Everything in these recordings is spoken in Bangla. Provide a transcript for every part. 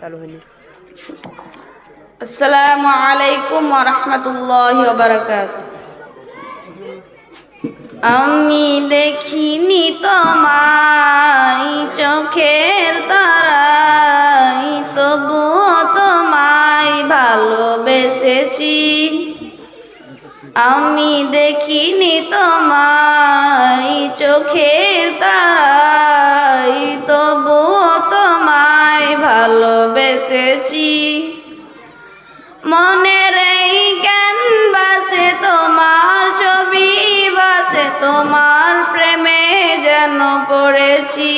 চালু হয়নি। আসসালামু আলাইকুম রহমতুল্লাহ বারকাত আমি দেখিনি তোমায়, চোখের তারাই, তবুও তোমায় ভালোবেসেছি। আমি দেখিনি তোমায়, চোখের তারাই ভালোবেসেছি মনের এই জ্ঞান বাসে, তোমার ছবি বাসে, তোমার প্রেমে যেন পড়েছি।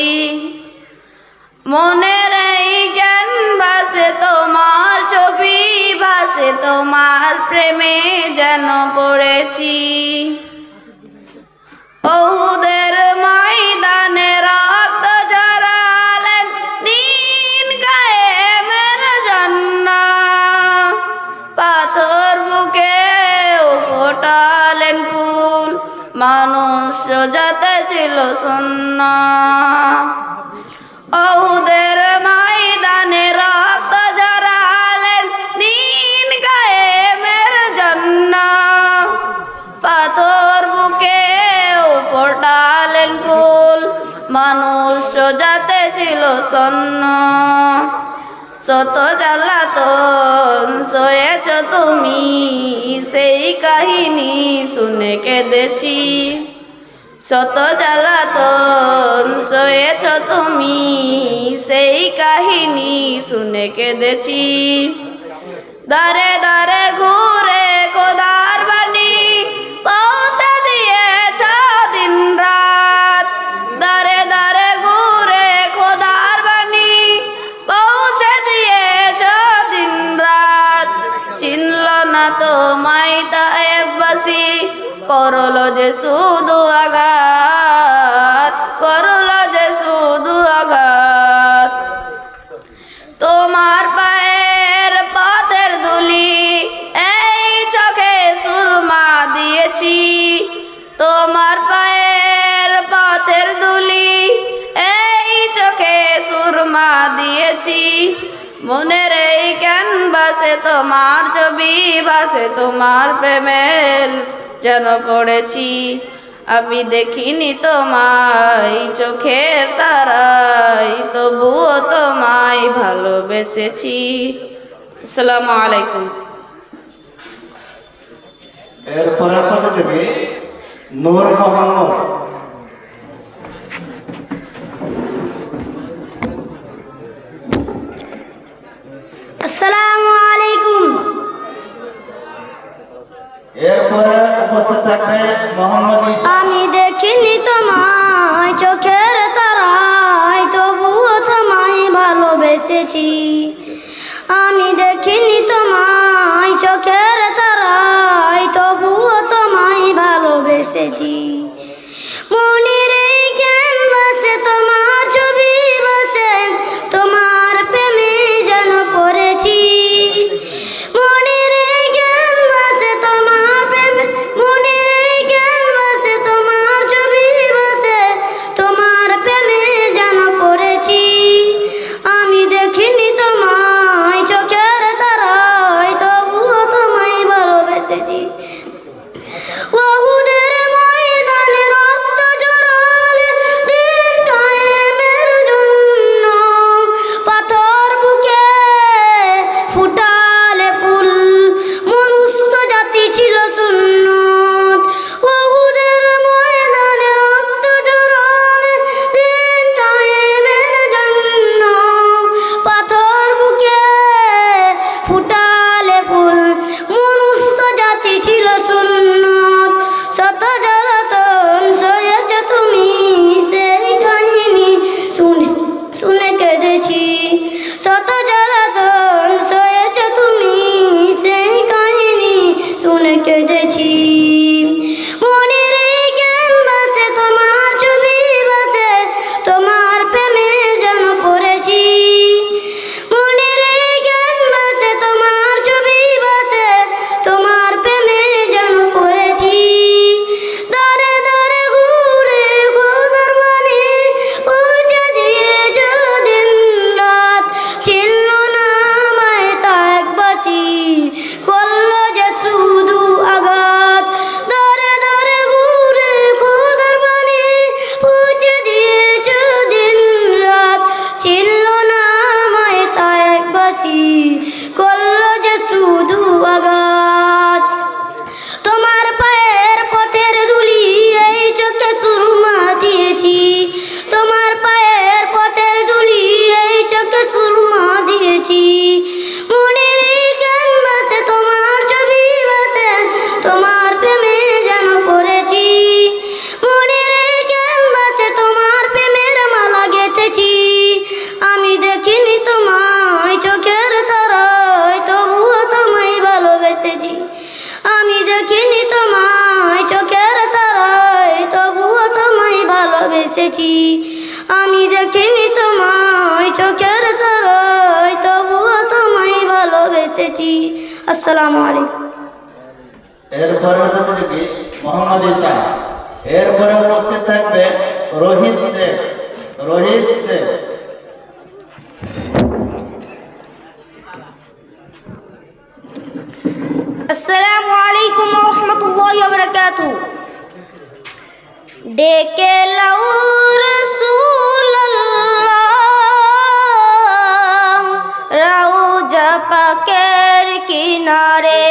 মনের এই জ্ঞান বাসে, তোমার ছবি বাসে, তোমার প্রেমে যেন পড়েছি। ওদের যাতে ছিল শূন্য ওদের ময়দানে রক্ত ঝরালেন দিন কায়েমের জন্য পাথর বুকে ফোটালেন ফুল, মানুষ যাতে ছিল সন্ন শত জ্বালাতন সয়েছ তুমি, সেই কাহিনী শুনে কেঁদেছি। শত জ্বালাতন সয়েছ তুমি সেই কাহিনী শুনে কেঁদেছি। দারে দারে ঘুরে করল যে শুধু আঘাত, করল যে শুধু আঘাত। তোমার পায়ের পথের দুলি এই চোখে সুরমা দিয়েছি। তোমার পায়ের পথের দুলি এই চোখে সুরমা দিয়েছি। মনের এই ক্যানভাসে তোমার ছবি, বাসে তোমার প্রেমের যেন পড়েছি। আমি দেখিনি তোমায় চোখের তারাই তবুও তোমায় ভালোবেসেছি। আসসালামু আলাইকুম। এরপরের কথা নূর মোহাম্মদ। আসসালামু আলাইকুম। এরপরে উপস্থিত থাকবে মোহাম্মদ আমি দেখিনি তোমায়, চোখের তারায়, তবুও তোমায় ভালোবেসেছি। আমি দেখিনি তোমায়, চোখের তারায়, তবুও তোমায় ভালোবেসেছি। শুনে কেঁদেছি আমি দেখিনি তোমায় চোখের তরয় তবুও তোমায় ভালোবেসেছি। আসসালামু আলাইকুম। এরপরের প্রতিযোগী মোহাম্মদ ইসা এরপরে উপস্থিত থাকবে রোহিত শেখ রোহিত শেখ আসসালামু আলাইকুম রহমতুল্লাহ বরকাতু ডেকে লাউ কিনারে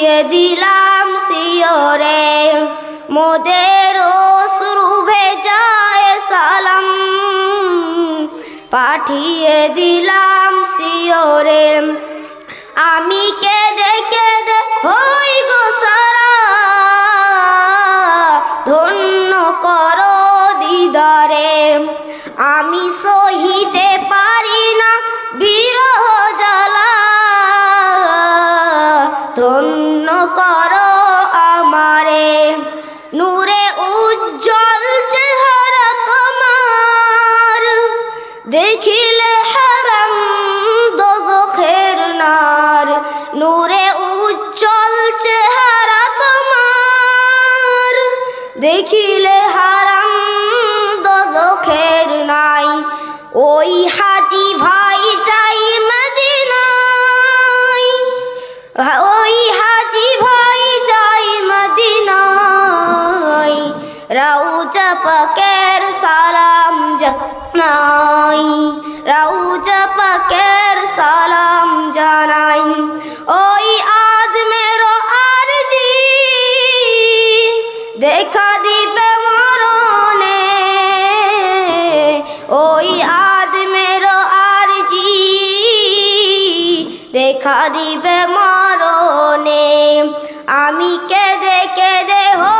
পাঠিয়ে দিলাম শিওরে মোদের অশ্রু ভেজা এ সালাম। পাঠিয়ে দিলাম শিওরে আমি কেঁদে কেঁদে হই গো সারা। ধন্য করো দিদারে। আমি সহিতে পারি না বিরহ নূরে উজ্জ্বল চেহারা তোমার। দেখিলে রাউজা পাকের সালাম জানাই। রাউজা পাকের সালাম জানাই। ওই আদমের আরজি দেখা দিবে মরণে। ওই আদমের আরজি দেখা দিবে মরণে। আমি কেঁদে কেঁদে হই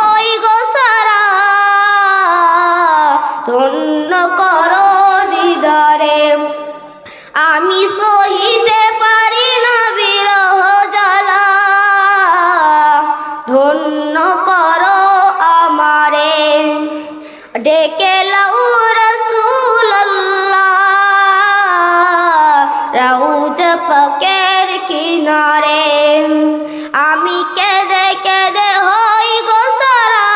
রৌজ পকের কিনারে, আমি কেঁদে কেঁদে হই গো সারা।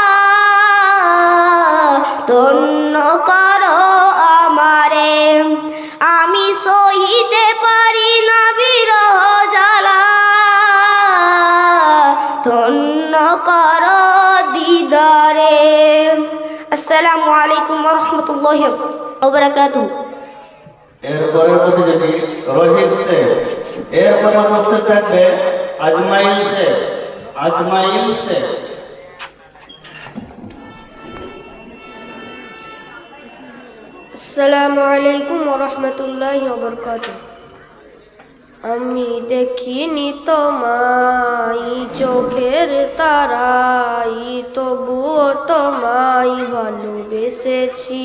ধন্য করো আমারে, আমি সহিতে পারি না বিরহ জ্বালা। ধন্য করো দিদারে। আসসালামু আলাইকুম রহমতুল্লাহ ওবরাকাতুহ এরপরে প্রতিযোগী রোহিত সে এরপরে উপস্থিত থাকবে আজমাইল সে আজমাইল সে আসসালামু আলাইকুম রহমতুল্লাহ বরকাত আমি দেখিনি তোমায়, চোখের তারাই, তবুও তোমায় ভালোবেসেছি।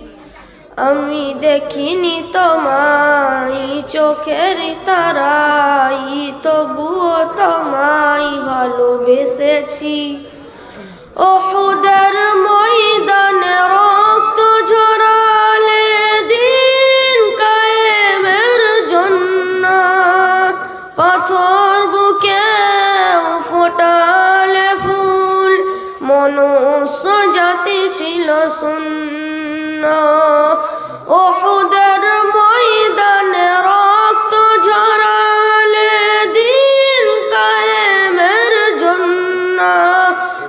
আমি দেখিনি তোমায়, চোখের তারাই, তবুও তোমায় ভালোবেসেছি। ওহুদের ময়দানে রক্ত ঝরালে দিন কায়েমের জন্য, পাথর বুকে ফোটালে ফুল, মনুষ্য জাতি ছিল শূন্য।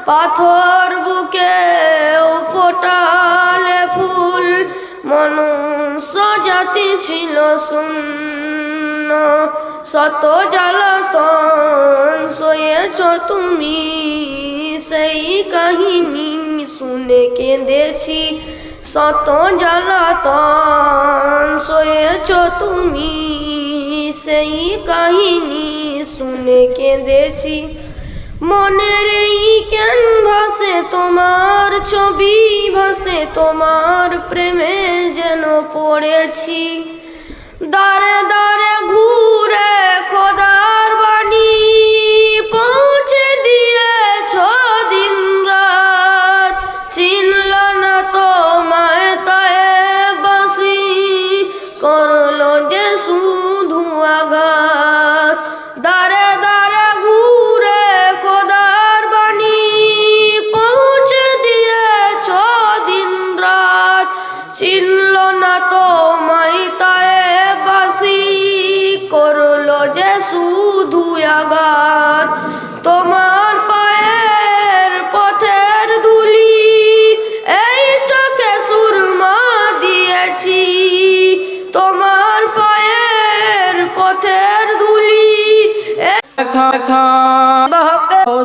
পাথর বুকে ফোটালে ফুল, মনুষ্য জাতি ছিল শূন্য। শত জ্বালাতন সয়েছ তুমি, সেই কাহিনী শুনে কেঁদেছি শত জ্বালাতন, সয়েছ তুমি সেই কাহিনী শুনে কেঁদেছি। মনের এই ভাসে তোমার ছবি ভাসে, তোমার প্রেমে যেন পড়েছি। দারে দারে ধুলি দেখা